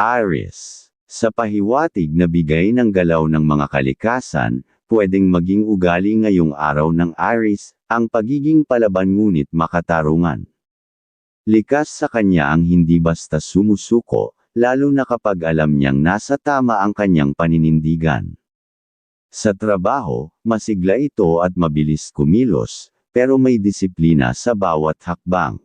Aries. Sa pahiwatig na bigay ng galaw ng mga kalikasan, pwedeng maging ugali ngayong araw ng Aries, ang pagiging palaban ngunit makatarungan. Likas sa kanya ang hindi basta sumusuko, lalo na kapag alam niyang nasa tama ang kanyang paninindigan. Sa trabaho, masigla ito at mabilis kumilos, pero may disiplina sa bawat hakbang.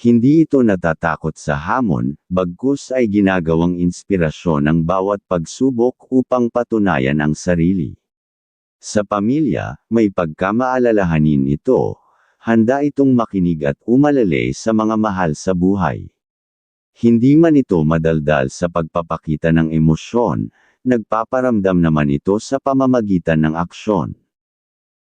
Hindi ito natatakot sa hamon, bagkus ay ginagawang inspirasyon ang bawat pagsubok upang patunayan ang sarili. Sa pamilya, may pagkamaalalahanin ito, handa itong makinig at umalalay sa mga mahal sa buhay. Hindi man ito madaldal sa pagpapakita ng emosyon, nagpaparamdam naman ito sa pamamagitan ng aksyon.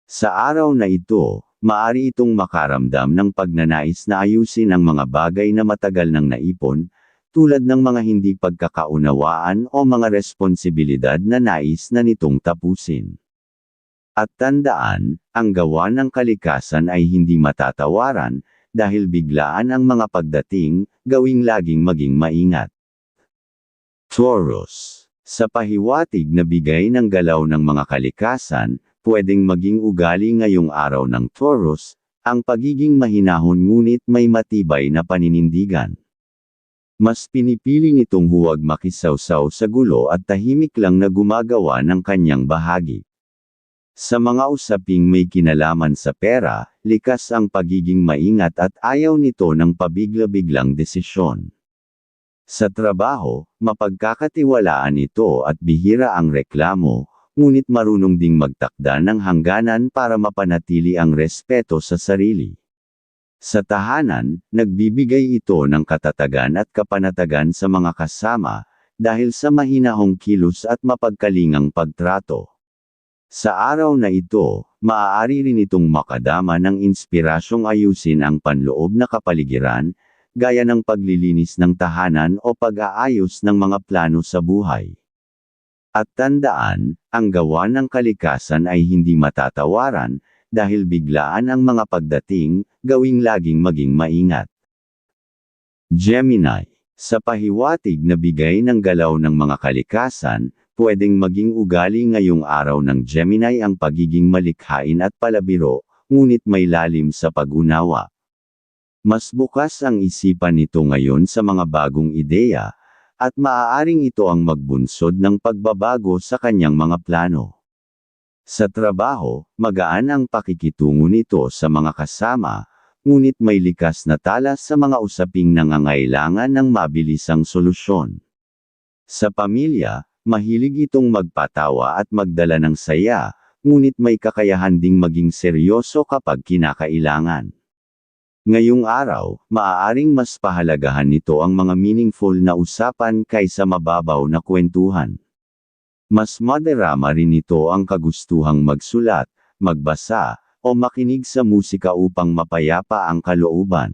Sa araw na ito, maari itong makaramdam ng pagnanais na ayusin ang mga bagay na matagal nang naipon, tulad ng mga hindi pagkakaunawaan o mga responsibilidad na nais na nitong tapusin. At tandaan, ang gawa ng kalikasan ay hindi matatawaran, dahil biglaan ang mga pagdating, gawing laging maging maingat. Taurus. Sa pahiwatig na bigay ng galaw ng mga kalikasan, pwedeng maging ugali ngayong araw ng Taurus, ang pagiging mahinahon ngunit may matibay na paninindigan. Mas pinipili nitong huwag makisawsaw sa gulo at tahimik lang na gumagawa ng kanyang bahagi. Sa mga usaping may kinalaman sa pera, likas ang pagiging maingat at ayaw nito ng pabigla-biglang desisyon. Sa trabaho, mapagkakatiwalaan ito at bihira ang reklamo, ngunit marunong ding magtakda ng hangganan para mapanatili ang respeto sa sarili. Sa tahanan, nagbibigay ito ng katatagan at kapanatagan sa mga kasama, dahil sa mahinahong kilos at mapagkalingang pagtrato. Sa araw na ito, maaari rin itong makadama ng inspirasyong ayusin ang panloob na kapaligiran, gaya ng paglilinis ng tahanan o pag-aayos ng mga plano sa buhay. At tandaan, ang gawa ng kalikasan ay hindi matatawaran, dahil biglaan ang mga pagdating, gawing laging maging maingat. Gemini. Sa pahiwatig na bigay ng galaw ng mga kalikasan, pwedeng maging ugali ngayong araw ng Gemini ang pagiging malikhain at palabiro, ngunit may lalim sa pag-unawa. Mas bukas ang isipan nito ngayon sa mga bagong ideya, at maaaring ito ang magbunsod ng pagbabago sa kanyang mga plano. Sa trabaho, magaan ang pakikitungo nito sa mga kasama, ngunit may likas na talas sa mga usaping nangangailangan ng mabilisang solusyon. Sa pamilya, mahilig itong magpatawa at magdala ng saya, ngunit may kakayahan ding maging seryoso kapag kinakailangan. Ngayong araw, maaaring mas pahalagahan nito ang mga meaningful na usapan kaysa mababaw na kwentuhan. Mas maderama rin ito ang kagustuhang magsulat, magbasa, o makinig sa musika upang mapayapa ang kalooban.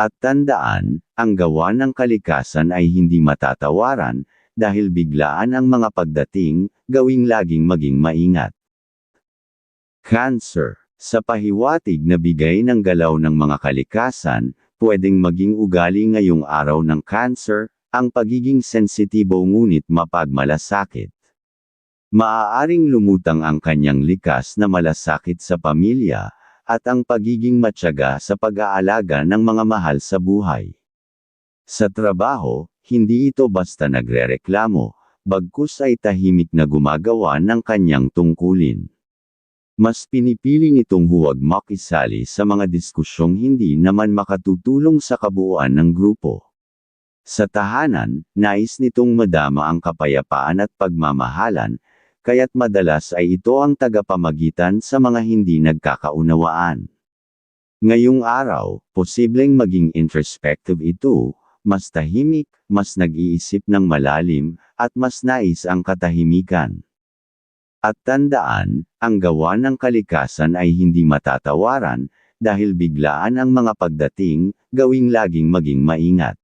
At tandaan, ang gawa ng kalikasan ay hindi matatawaran, dahil biglaan ang mga pagdating, gawing laging maging maingat. Cancer sa pahiwatig na bigay ng galaw ng mga kalikasan, pwedeng maging ugali ngayong araw ng cancer, ang pagiging sensitibo ngunit mapagmalasakit. Maaaring lumutang ang kanyang likas na malasakit sa pamilya, at ang pagiging matyaga sa pag-aalaga ng mga mahal sa buhay. Sa trabaho, hindi ito basta nagrereklamo, bagkus ay tahimik na gumagawa ng kanyang tungkulin. Mas pinipili nitong huwag makisali sa mga diskusyong hindi naman makatutulong sa kabuuan ng grupo. Sa tahanan, nais nitong madama ang kapayapaan at pagmamahalan, kaya't madalas ay ito ang tagapamagitan sa mga hindi nagkakaunawaan. Ngayong araw, posibleng maging introspective ito, mas tahimik, mas nag-iisip ng malalim, at mas nais ang katahimikan. At tandaan, ang gawa ng kalikasan ay hindi matatawaran, dahil biglaan ang mga pagdating, gawing laging maging maingat.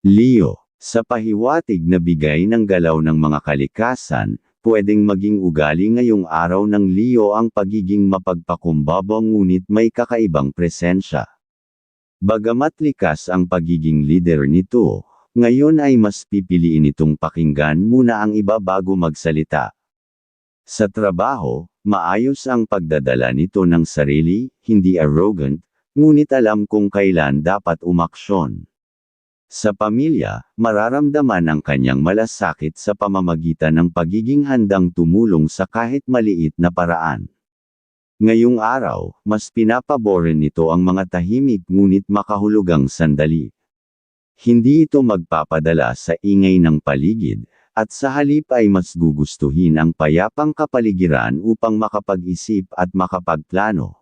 Leo, sa pahiwatig na bigay ng galaw ng mga kalikasan, pwedeng maging ugali ngayong araw ng Leo ang pagiging mapagpakumbaba ngunit may kakaibang presensya. Bagamat likas ang pagiging leader nito, ngayon ay mas pipiliin itong pakinggan muna ang iba bago magsalita. Sa trabaho, maayos ang pagdadala nito ng sarili, hindi arrogant, ngunit alam kung kailan dapat umaksyon. Sa pamilya, mararamdaman ang kanyang malasakit sa pamamagitan ng pagiging handang tumulong sa kahit maliit na paraan. Ngayong araw, mas pinapaborin nito ang mga tahimik ngunit makahulugang sandali. Hindi ito magpapadala sa ingay ng paligid, at sa halip ay mas gugustuhin ang payapang kapaligiran upang makapag-isip at makapagplano.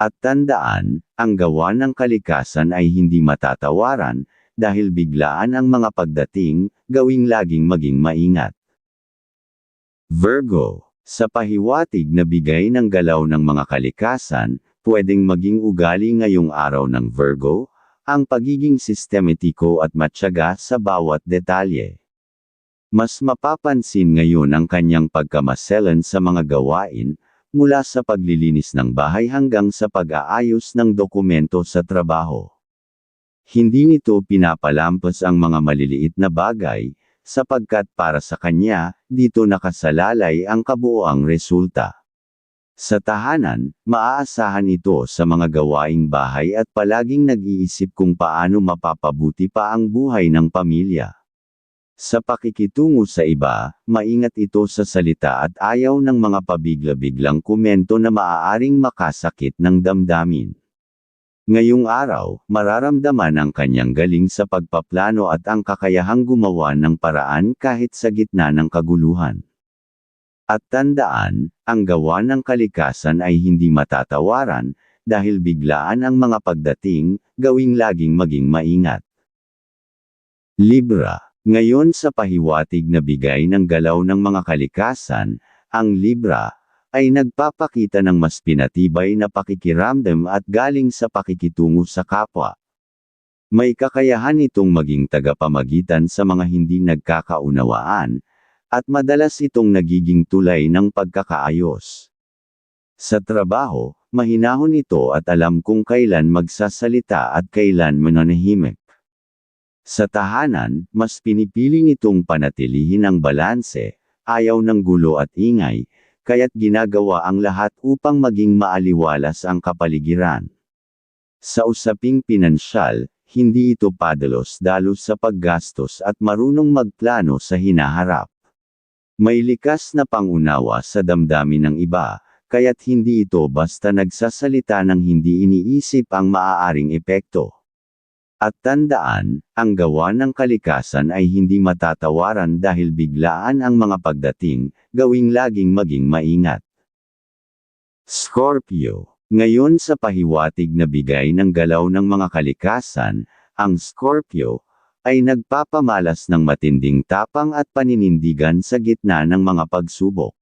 At tandaan, ang gawa ng kalikasan ay hindi matatawaran, dahil biglaan ang mga pagdating, gawing laging maging maingat. Virgo, sa pahiwatig na bigay ng galaw ng mga kalikasan, pwedeng maging ugali ngayong araw ng Virgo, ang pagiging sistematiko at matyaga sa bawat detalye. Mas mapapansin ngayon ang kanyang pagkamaselan sa mga gawain, mula sa paglilinis ng bahay hanggang sa pag-aayos ng dokumento sa trabaho. Hindi nito pinapalampas ang mga maliliit na bagay, sapagkat para sa kanya, dito nakasalalay ang kabuoang resulta. Sa tahanan, maaasahan ito sa mga gawaing bahay at palaging nag-iisip kung paano mapapabuti pa ang buhay ng pamilya. Sa pakikitungo sa iba, maingat ito sa salita at ayaw ng mga pabigla-biglang komento na maaaring makasakit ng damdamin. Ngayong araw, mararamdaman ang kanyang galing sa pagpaplano at ang kakayahang gumawa ng paraan kahit sa gitna ng kaguluhan. At tandaan, ang gawa ng kalikasan ay hindi matatawaran, dahil biglaan ang mga pagdating, gawing laging maging maingat. Libra, ngayon sa pahiwatig na bigay ng galaw ng mga kalikasan, ang Libra, ay nagpapakita ng mas pinatibay na pakikiramdam at galing sa pakikitungo sa kapwa. May kakayahan itong maging tagapamagitan sa mga hindi nagkakaunawaan, at madalas itong nagiging tulay ng pagkakaayos. Sa trabaho, mahinahon ito at alam kung kailan magsasalita at kailan mananahimik. Sa tahanan, mas pinipili nitong panatilihin ang balanse, ayaw ng gulo at ingay, kaya't ginagawa ang lahat upang maging maaliwalas ang kapaligiran. Sa usaping pinansyal, hindi ito padalos-dalos sa paggastos at marunong magplano sa hinaharap. May likas na pangunawa sa damdamin ng iba, kaya't hindi ito basta nagsasalita ng hindi iniisip ang maaaring epekto. At tandaan, ang gawa ng kalikasan ay hindi matatawaran dahil biglaan ang mga pagdating, gawing laging maging maingat. Scorpio Ngayon sa pahiwatig na bigay ng galaw ng mga kalikasan, ang Scorpio, ay nagpapamalas ng matinding tapang at paninindigan sa gitna ng mga pagsubok.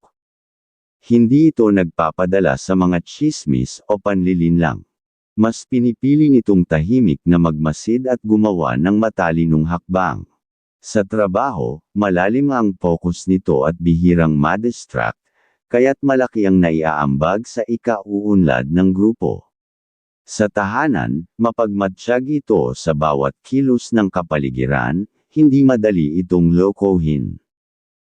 Hindi ito nagpapadala sa mga chismis o panlilinlang. Mas pinipili nitong tahimik na magmasid at gumawa ng matalinong hakbang. Sa trabaho, malalim ang focus nito at bihirang madistract, kaya't malaki ang naiaambag sa ikauunlad ng grupo. Sa tahanan, mapagmatsyag ito sa bawat kilos ng kapaligiran, hindi madali itong lokohin.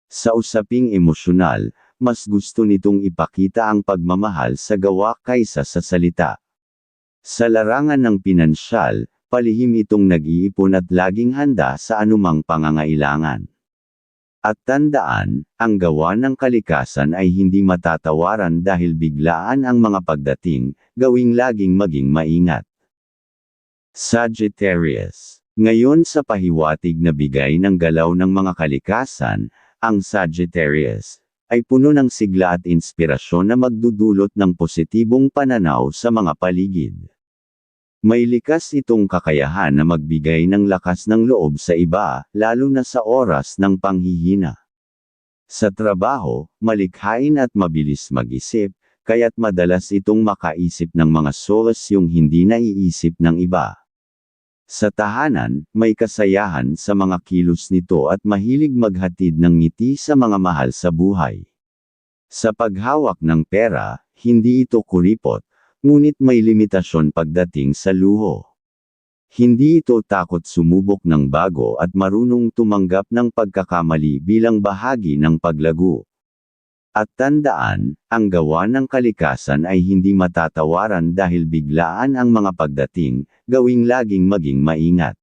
Sa usaping emosyonal, mas gusto nitong ipakita ang pagmamahal sa gawa kaysa sa salita. Sa larangan ng pinansyal, palihim itong nag-iipon at laging handa sa anumang pangangailangan. At tandaan, ang gawa ng kalikasan ay hindi matatawaran dahil biglaan ang mga pagdating, gawing laging maging maingat. Sagittarius Ngayon sa pahiwatig na bigay ng galaw ng mga kalikasan, ang Sagittarius, ay puno ng sigla at inspirasyon na magdudulot ng positibong pananaw sa mga paligid. May likas itong kakayahan na magbigay ng lakas ng loob sa iba, lalo na sa oras ng panghihina. Sa trabaho, malikhain at mabilis mag-isip, kaya't madalas itong makaisip ng mga solas yung hindi naiisip ng iba. Sa tahanan, may kasayahan sa mga kilos nito at mahilig maghatid ng ngiti sa mga mahal sa buhay. Sa paghawak ng pera, hindi ito kuripot, ngunit may limitasyon pagdating sa luho. Hindi ito takot sumubok ng bago at marunong tumanggap ng pagkakamali bilang bahagi ng paglago. At tandaan, ang gawa ng kalikasan ay hindi matatawaran dahil biglaan ang mga pagdating, gawing laging maging maingat.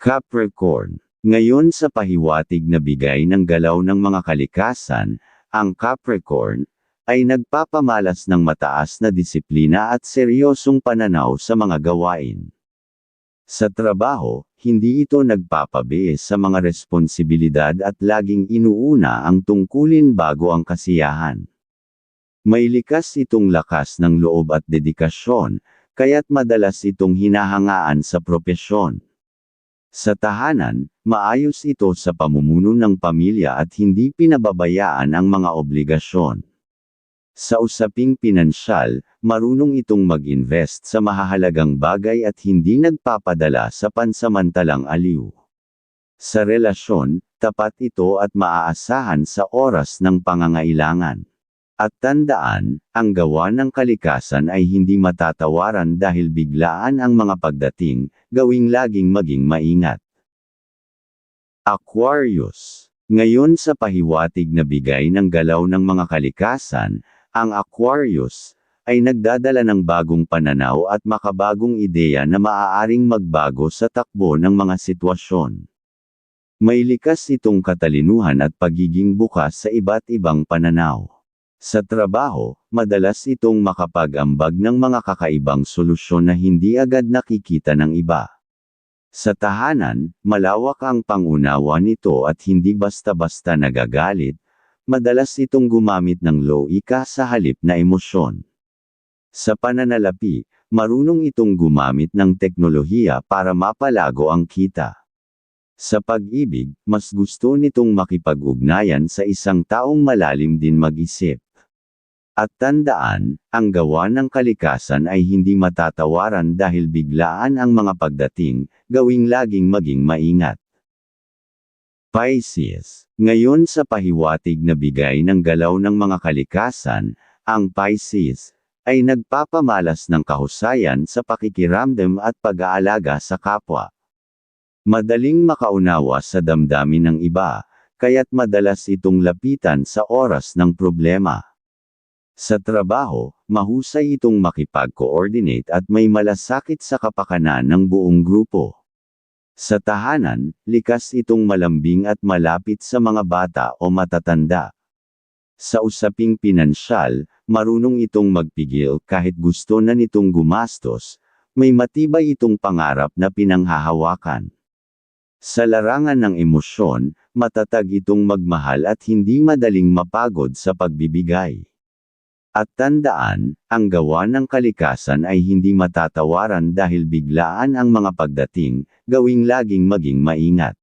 Capricorn Ngayon sa pahiwatig na bigay ng galaw ng mga kalikasan, ang Capricorn, ay nagpapamalas ng mataas na disiplina at seryosong pananaw sa mga gawain. Sa trabaho, hindi ito nagpapabihis sa mga responsibilidad at laging inuuna ang tungkulin bago ang kasiyahan. May likas itong lakas ng loob at dedikasyon, kaya't madalas itong hinahangaan sa propesyon. Sa tahanan, maayos ito sa pamumuno ng pamilya at hindi pinababayaan ang mga obligasyon. Sa usaping pinansyal, marunong itong mag-invest sa mahahalagang bagay at hindi nagpapadala sa pansamantalang aliw. Sa relasyon, tapat ito at maaasahan sa oras ng pangangailangan. At tandaan, ang gawa ng kalikasan ay hindi matatawaran dahil biglaan ang mga pagdating, gawing laging maging maingat. Aquarius Ngayon sa pahiwatig na bigay ng galaw ng mga kalikasan, ang Aquarius, ay nagdadala ng bagong pananaw at makabagong ideya na maaaring magbago sa takbo ng mga sitwasyon. May likas itong katalinuhan at pagiging bukas sa iba't ibang pananaw. Sa trabaho, madalas itong makapag-ambag ng mga kakaibang solusyon na hindi agad nakikita ng iba. Sa tahanan, malawak ang pangunawa nito at hindi basta-basta nagagalit, madalas itong gumamit ng loika sa halip na emosyon. Sa pananalapi, marunong itong gumamit ng teknolohiya para mapalago ang kita. Sa pag-ibig, mas gusto nitong makipag-ugnayan sa isang taong malalim din mag-isip. At tandaan, ang gawa ng kalikasan ay hindi matatawaran dahil biglaan ang mga pagdating, gawing laging maging maingat. Pisces Ngayon sa pahiwatig na bigay ng galaw ng mga kalikasan, ang Pisces, ay nagpapamalas ng kahusayan sa pakikiramdam at pag-aalaga sa kapwa. Madaling makaunawa sa damdamin ng iba, kaya't madalas itong lapitan sa oras ng problema. Sa trabaho, mahusay itong makipag-coordinate at may malasakit sa kapakanan ng buong grupo. Sa tahanan, likas itong malambing at malapit sa mga bata o matatanda. Sa usaping pinansyal, marunong itong magpigil kahit gusto na nitong gumastos, may matibay itong pangarap na pinanghahawakan. Sa larangan ng emosyon, matatag itong magmahal at hindi madaling mapagod sa pagbibigay. At tandaan, ang gawa ng kalikasan ay hindi matatawaran dahil biglaan ang mga pagdating, gawing laging maging maingat.